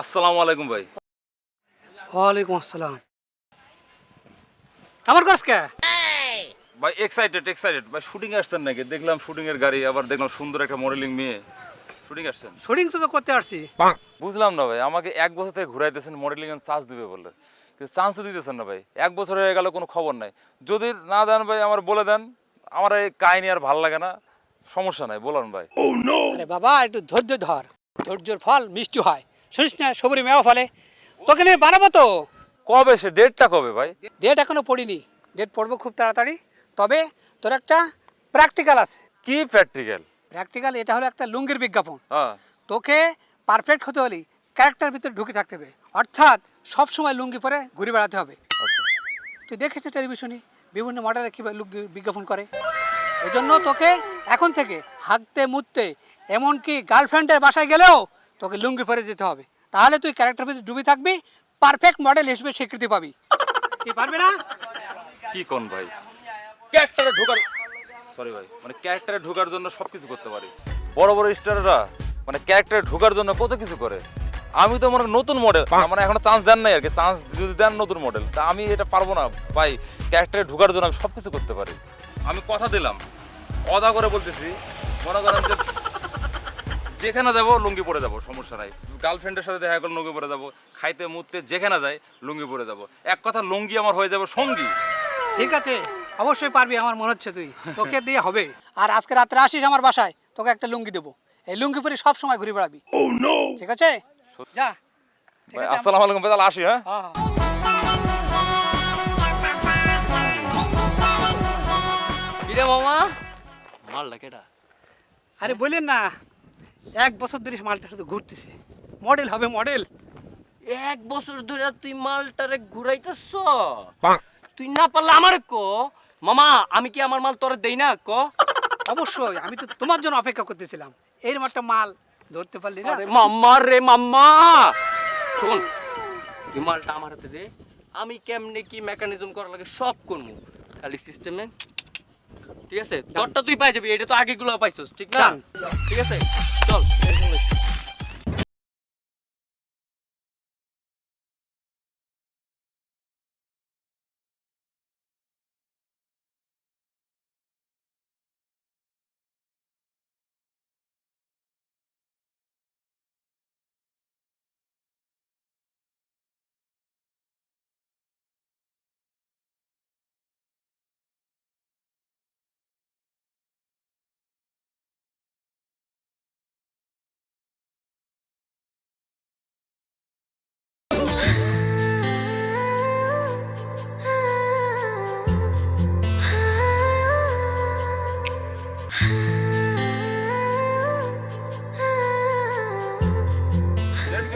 আসসালামু আলাইকুম ভাই। ওয়ালাইকুম আসসালাম। আমার কে? ভাই এক্সাইটেড এক্সাইটেড ভাই শুটিং আসছেন নাকি? দেখলাম শুটিং এর গাড়ি আবার দেখলাম সুন্দর একটা মডেলিং মেয়ে। শুটিং আসছেন? শুটিং তো করতে আসছি। বুঝলাম না ভাই আমাকে এক বছর থেকে ঘুরাইতেছেন মডেলিং এর চান্স দিবে বলে। কিন্তু চান্সও দিতেছেন না ভাই। এক বছর হয়ে গেল কোনো খবর নাই। যদি না দেন ভাই আমার বলে দেন। আমার এই কাহিনী আর ভালো লাগে না। সমস্যা নাই বলেন ভাই। আরে বাবা একটু ধৈর্য ধর। ধৈর্যর ফল মিষ্টি হয়। শুনিস না সবরি মেওয়া ফলে। তোকে নিয়ে বানাবো তো। কবে সে? ডেটটা কবে ভাই? ডেট এখনও পড়িনি। ডেট পড়ব খুব তাড়াতাড়ি। তবে তোর একটা প্র্যাকটিক্যাল আছে। কি প্র্যাকটিক্যাল প্র্যাকটিক্যাল এটা হলো একটা লুঙ্গির বিজ্ঞাপন। হ্যাঁ। তোকে পারফেক্ট হতে হলে ক্যারেক্টার ভিতরে ঢুকে থাকতে হবে। অর্থাৎ সব সময় লুঙ্গি পরে ঘুরে বেড়াতে হবে। আচ্ছা। তুই দেখেছিস টেলিভিশনে বিভিন্ন মডেলে কীভাবে লুঙ্গি বিজ্ঞাপন করে। এই জন্য তোকে এখন থেকে হাঁকতে মুততে এমনকি গার্লফ্রেন্ডের বাসায় গেলেও তোকে লুঙ্গি পরে যেতে হবে। তাহলে তুই ক্যারেক্টার ভিতরে ডুবে থাকবি পারফেক্ট মডেল হিসেবে স্বীকৃতি পাবি। তুই পারবি না? কি কোন ভাই? ক্যারেক্টারে ঢোকার সরি ভাই মানে ক্যারেক্টারে ঢোকার জন্য সব কিছু করতে পারি। বড় বড় স্টাররা মানে ক্যারেক্টারে ঢোকার জন্য কত কিছু করে? আমি তো মনে হয় নতুন মডেল মানে এখনও চান্স দেন নাই আর কি চান্স যদি দেন নতুন মডেল তা আমি এটা পারব না। ভাই ক্যারেক্টারে ঢোকার জন্য আমি সব কিছু করতে পারি। আমি কথা দিলাম অদা করে বলতেছি মনে করেন যে যেখানে যাব লুঙ্গি পরে যাব সমস্যা নাই। গার্লফ্রেন্ডের সাথে দেখা করলে লুঙ্গি পরে যাব খাইতে মুততে যেখানে যাই লুঙ্গি পরে যাব। এক কথা লুঙ্গি আমার হয়ে যাবে সঙ্গী। ঠিক আছে অবশ্যই পারবি আমার মনে হচ্ছে তুই। তোকে দিয়ে হবে। আর আজকে রাত্রে আসিস আমার বাসায় তোকে একটা লুঙ্গি দেবো। এই লুঙ্গি পরে সব সময় ঘুরে বেড়াবি। ঠিক আছে? যা। আসসালামু আলাইকুম তাহলে আসি হ্যাঁ? হ্যাঁ হ্যাঁ। কিরে মামা? মালটা কেটা আরে বললেন না এক বছর ধরে মালটা শুধু ঘুরতেছে। মডেল হবে মডেল। এক বছর ধরে তুই মালটারে ঘুরাইতেছ? তুই না পারলে আমারে ক? মামা আমি কি আমার মাল তোরে দেই না ক? অবশ্যই আমি তো তোমার জন্য অপেক্ষা করতেছিলাম। এর একটা মাল ধরতে পারলি না? আরে মাম্মা রে মাম্মা! শোন এই মালটা আমার হাতে দে। আমি কেমনে কি মেকানিজম করা লাগে সব করব খালি সিস্টেমে ঠিক আছে? তোরটা তুই পাই যাবি এটা তো আগে গুলো পাইছিস ঠিক না? ঠিক আছে? চল।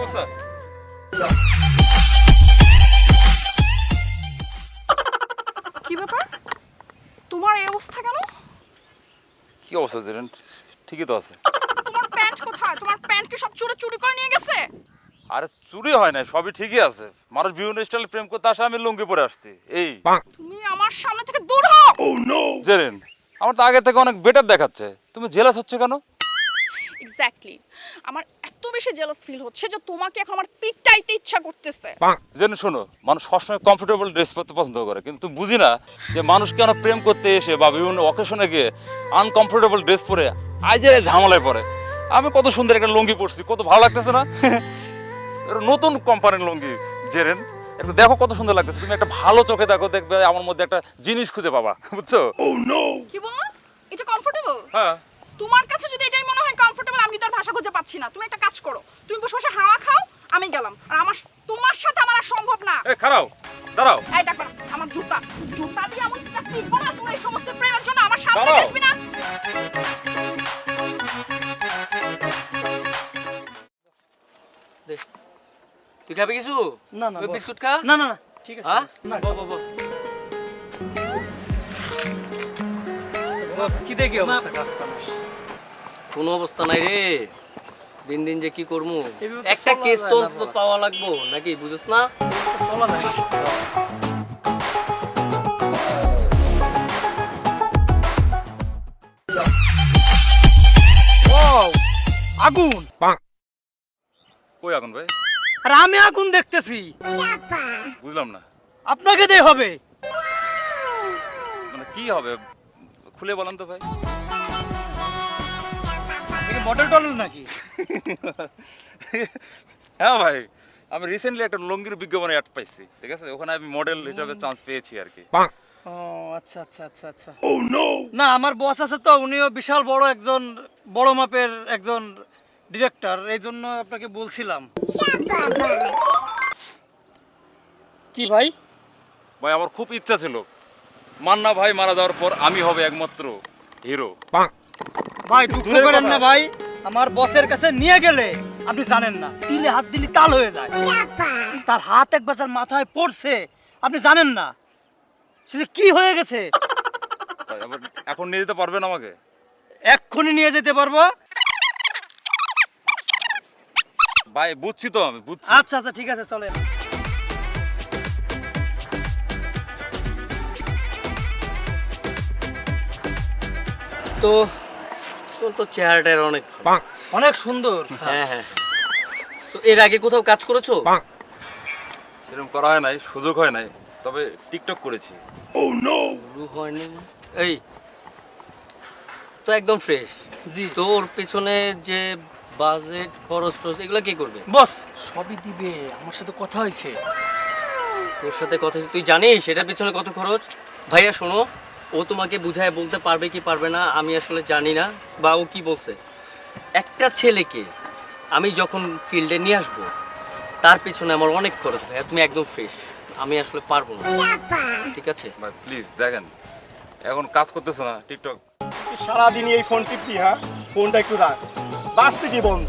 অবস্থা কি ব্যাপার? তোমার এই অবস্থা কেন? কি অবস্থা দিলেন ঠিকই তো আছে। তোমার প্যান্ট কোথায়? তোমার প্যান্ট কি সব চুরি চুরি করে নিয়ে গেছে? আরে চুরি হয় না সবই ঠিকই আছে। মানুষ বিভিন্ন স্টাইল প্রেম করতে আসে আমি লুঙ্গি পরে আসছি। এই। তুমি আমার সামনে থেকে দূর হও! জেরেন আমার তো আগে থেকে অনেক বেটার দেখাচ্ছে। তুমি জেলাস হচ্ছে কেন? এক্স্যাক্টলি আমার এত বেশি জেলাস ফিল হচ্ছে যে তোমাকে এখন আমার পিটাইতে ইচ্ছা করতেছে। জেনে শোনো মানুষ সবসময় কমফোর্টেবল ড্রেস পরতে পছন্দ করে কিন্তু বুঝি না যে মানুষ কেন প্রেম করতে এসে বা বিভিন্ন অকেশনে গিয়ে আনকমফোর্টেবল ড্রেস পরে আজে ঝামেলায় পড়ে। আমি কত সুন্দর একটা লুঙ্গি পরছি কত ভালো লাগতেছে না? এটা নতুন কোম্পানির লুঙ্গি জেরেন একটু দেখো কত সুন্দর লাগতেছে তুমি একটা ভালো চোখে দেখো দেখবে আমার মধ্যে একটা জিনিস খুঁজে পাবা বুঝছ? কি বললা? এটা কমফোর্টেবল হ্যাঁ। তোমার কাছে যদি এটাই মনে হয় কমফোর্টেবল আমি তো আর ভাষা খুঁজে পাচ্ছি না। তুমি একটা কাজ করো। তুমি বসে বসে হাওয়া খাও আমি গেলাম। আর আমার তোমার সাথে আমার আর সম্ভব না। এ খারাও দাঁড়াও। এই দেখো আমার জুতা। জুতা দিয়ে এমন একটা পিটবো না এই সমস্ত প্রেমের জন্য আমার সামনে দাঁড়াও। আসবি না। তুই খাবি কিছু? না, না, ওই বস। বিস্কুট খা। না না না ঠিক আছে। হ্যাঁ? না। বস, বস, বস। বস, কি দেখি অবস্থা কাজ কামাস? কোনো অবস্থা নাই রে। দিন দিন যে কি করব একটা কেস তো অন্তত পাওয়া লাগবো নাকি? বুঝছ না? চলা যায় আগুন। কই আগুন ভাই? আর আমি আগুন দেখতেছি। বুঝলাম না। আপনাকে দিয়ে হবে। মানে কি হবে? খুলে বলেন তো ভাই। মডেল টডেল নাকি? হ্যাঁ ভাই আমি রিসেন্টলি একটা লুঙ্গির বিজ্ঞাপনে অ্যাড পাইছি ঠিক আছে? ওখানে আমি মডেল হিসাবে চান্স পেয়েছি আর কি। ও আচ্ছা আচ্ছা আচ্ছা আচ্ছা। না আমার বস আছে তো উনিও বিশাল বড় একজন বড় মাপের একজন ডিরেক্টর এই জন্য আপনাকে বলছিলাম। কি ভাই? ভাই আমার খুব ইচ্ছা ছিল। মান্না ভাই মারা যাওয়ার পর আমি হবে একমাত্র হিরো ভাই দুঃখ করেন না ভাই। আমার বসের কাছে নিয়ে গেলে আপনি জানেন না তিলে হাত দিলি তাল হয়ে যায়। তার হাত একবার যার মাথায় পড়ছে আপনি জানেন না সে কি হয়ে গেছে। এখন নিয়ে যেতে পারবেন আমাকে? এক্ষুনি নিয়ে যেতে পারব। ভাই বুঝছি তো আমি বুঝছি। আচ্ছা আচ্ছা ঠিক আছে চলেন। তো তোর তো চেহারাটার অনেক অনেক সুন্দর হ্যাঁ হ্যাঁ। তো এর আগে কোথাও কাজ করেছ? এরকম করা হয় নাই সুযোগ হয় নাই তবে টিকটক করেছি। শুরু হয়নি। এই তো একদম ফ্রেশ জি। তোর পেছনে যে বাজেট খরচ টরচ এগুলো কে করবে? বস সবই দিবে আমার সাথে কথা হয়েছে। তোর সাথে কথা তুই জানিস সেটার পেছনে কত খরচ? ভাইয়া শোনো। ও তোমাকে বুঝায় বলতে পারবে কি পারবে না আমি আসলে জানি না বা ও কি বলছে। একটা ছেলেকে আমি যখন ফিল্ডে নিয়ে আসব তার পেছনে আমার অনেক খরচ ভাইয়া তুমি একদম ফ্রেশ আমি আসলে পারব না। ঠিক আছে? ভাই প্লিজ দেখেন এখন কাজ করতেছে না টিকটক সারাদিন এই ফোন টিপছি হ্যাঁ? ফোনটা একটু রাখ। ভার্সিটি বন্ধ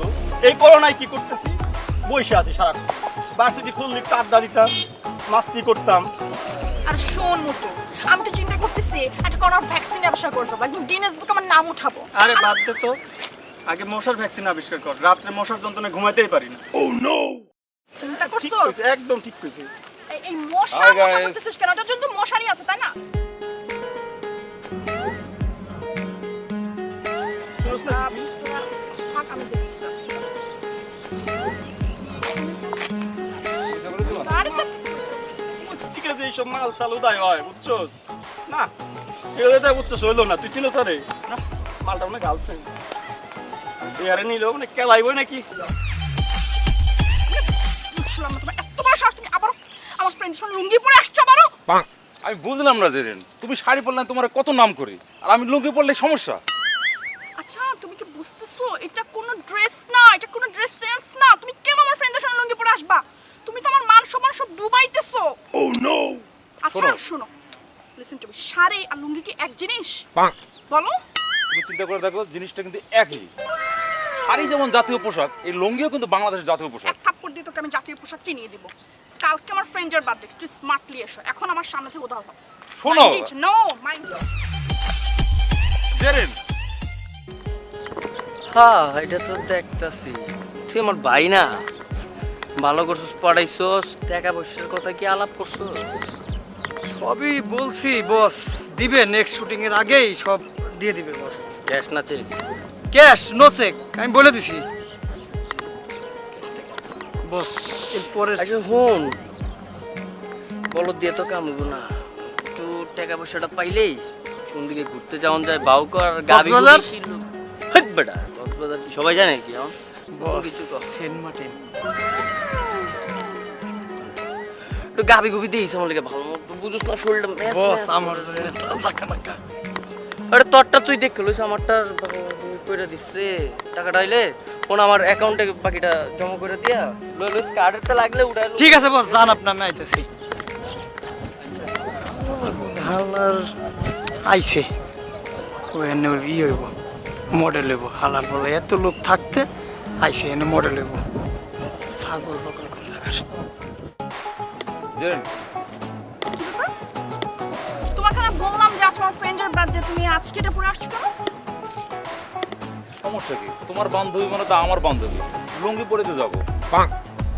এই করোনায় কি করতেছি? বসে আছি সারাক্ষণ। ভার্সিটি খুললে একটু আড্ডা দিতাম মাস্তি করতাম। আর শোন মুটু আমি তো চিন্তা করতেছি একটা করোনার ভ্যাকসিন ব্যবসা করে ফেলব একদম গিনেস বুকে আমার নাম উঠাবো। আরে বাদ দে তো আগে মশার ভ্যাকসিন আবিষ্কার কর রাত্রে মশার যন্ত্রণায় ঘুমাইতেই পারি না। চিন্তা ঠিক করছ কইছে, একদম ঠিক কইছে। এই- মশা মশা করতেছিস কেন? ওটার জন্য মশারি আছে তাই না? না থাক আমি দেখছি আছে এইসব মাল চাল উদয় হয় বুঝছ না তো বুঝছ হইল না তুই চিনো তারে না মালটা মানে গার্লফ্রেন্ড এয়ারে নিল মানে কেলাইব নাকি? বুঝলাম না তোমার এত বড় সাহস তুমি আবার আমার ফ্রেন্ডস ফোন লুঙ্গি পরে আসছো আবারও? আমি বুঝলাম না জেরিন তুমি শাড়ি পরলে তোমার কত নাম করি আর আমি লুঙ্গি পরলে সমস্যা? আচ্ছা তুমি কি বুঝতেছো? এটা কোনো ড্রেস না এটা কোনো ড্রেস সেন্স না তুমি কেন আমার ফ্রেন্ডদের সঙ্গে লুঙ্গি পরে আসবা? তুমি তো আমার মান সম্মান সব ডুবাইতেছো। ও নো আচ্ছা শোনো। লিসেন টু মি শাড়ি আর লুঙ্গি কি এক জিনিস? বলো। তুমি চিন্তা করে দেখো জিনিসটা কিন্তু একই। শাড়ি যেমন জাতীয় পোশাক এই লুঙ্গিও কিন্তু বাংলাদেশের জাতীয় পোশাক। থাপ্পড় দিয়ে তোকে আমি জাতীয় পোশাক চিনিয়ে দিব। কালকে আমার ফ্রেন্ডের বার্থডে তুই স্মার্টলি এসো। এখন আমার সামনে থেকে উদাহরণ হও। শোনো। No mind Jerin. হ্যাঁ এটা তো দেখতাছি। তুই আমার ভাই না? ভালো করছিস পড়াইছস টাকা পয়সার কথা কি আলাপ করছস? সবই বলছি বস। দিবে নেক্সট শুটিং এর আগেই সব দিয়ে দিবে বস। গ্যাস না চেক ক্যাশ নো চেক আমি বলে দিছি। বস এরপরে আচ্ছা হন বলদ দিয়ে তো কামড়বো না। একটু টাকা পয়সাটা পাইলেই কোন দিকে ঘুরতে যাওয়া যায় বাউকর? হট বেটা কক্সবাজার সবাই জানে কি কর। সেন্ট মার্টিন। একটু গাবি গুবি দিয়েছে আমার লেগে ভালো মতো বুঝছ না শরীরটা বস আমার আরে তোরটা তুই দেখ লইস আমারটার কইরা দিস রে টাকাটা আইলে কোন আমার অ্যাকাউন্টে বাকিটা জমা করে দিয়া লই লইস কার্ডেরটা লাগলে উড়াই ঠিক আছে বস জান আপনি আমি আইতেছি। হালার আইছে। ও এনে ওর ই হইব মডেল হইব। হালার বলে এত লোক থাকতে আইছে এনে মডেল হইব ছাগল পাগল কোন জায়গার জেরিন তোমাকে না বললাম যে আজকে আমার ফ্রেন্ডের বার্থডে তুমি আজকে এটা পরে আসছো কেন? সমস্যা কি? তোমার বান্ধবী মানে তো আমার বান্ধবী। লুঙ্গি পরে তো যাব।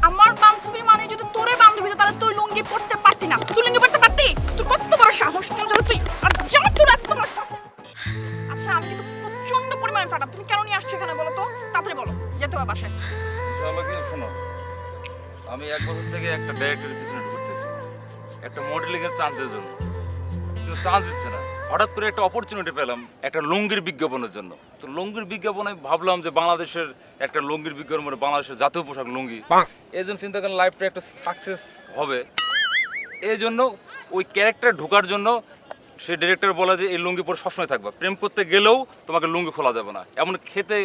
আমার বান্ধবী মানে যদি তোরে বান্ধবী তাহলে তুই লুঙ্গি পরতে পারতি না। তুই লুঙ্গি পরতে পারতি? তুই কত বড় সাহস তুই আর যা তোর এত বড় আচ্ছা আমি কিন্তু প্রচণ্ড পরিমাণে ফাটাম তুমি কেন নিয়ে আসছো এখানে বলো তো? তাড়াতাড়ি বলো। যেতে হবে বাসায় তাহলে কি শোনো। আমি এক বছর থেকে একটা ডাইরেক্টরের পিছনে ঘুরতেছি একটা মডেলিং এর চান্সের জন্য। কিন্তু চান্স দিচ্ছে না। হঠাৎ করে একটা অপরচুনিটি পেলাম একটা লুঙ্গির বিজ্ঞাপনের জন্য। তো লুঙ্গির বিজ্ঞাপনে ভাবলাম যে বাংলাদেশের একটা লুঙ্গির বিজ্ঞাপন মানে বাংলাদেশের জাতীয় পোশাক লুঙ্গি। এই জন্য চিন্তা করলাম লাইফটা একটা সাকসেস হবে। এই জন্য ওই ক্যারেক্টার ঢোকার জন্য সেই ডিরেক্টর বলে যে এই লুঙ্গি পরে সবসময় থাকবে। প্রেম করতে গেলেও তোমাকে লুঙ্গি খোলা যাবে না। এমন খেতে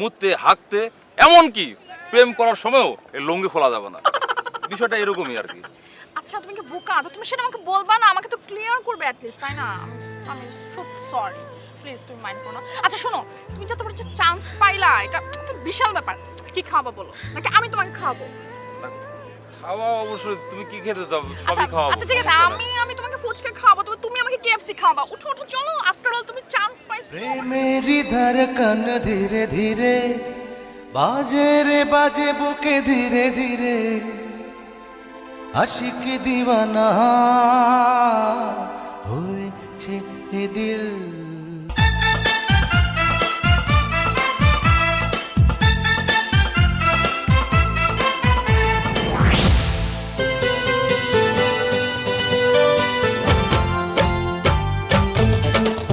মুততে হাঁকতে এমন কি প্রেম করার সময়ও এই লুঙ্গি খোলা যাবে না। বিষয়টা এরকমই আর কি। আচ্ছা তুমি কি বোকা? তো তুমি সেটা আমাকে বলবা না? আমাকে তো ক্লিয়ার করবে অ্যাটলিস্ট তাই না? আমি আমি সত্যি সরি প্লিজ তুমি মাইন্ড করো না। আচ্ছা শোনো তুমি যত বড় চান্স পাইলা এটা তো বিশাল ব্যাপার। কি খাওয়াবো বলো? নাকি আমি তোমাকে খাওয়াবো? খাওয়া অবশ্যই। তুমি কি খেতে চাও? আচ্ছা সবই খাওয়াবো। আচ্ছা ঠিক আছে। আমি আমি তোমাকে ফুচকা খাওয়াবো, তবে তুমি আমাকে কেএফসি খাওয়াবা। উঠো উঠো, চলো। আফটার অল তুমি চান্স পাইছো। মেরি ধড়কন ধীরে ধীরে, বাজে রে বাজে বুকে ধীরে ধীরে আশিক দিওয়ানা হয়েছে এ দিল।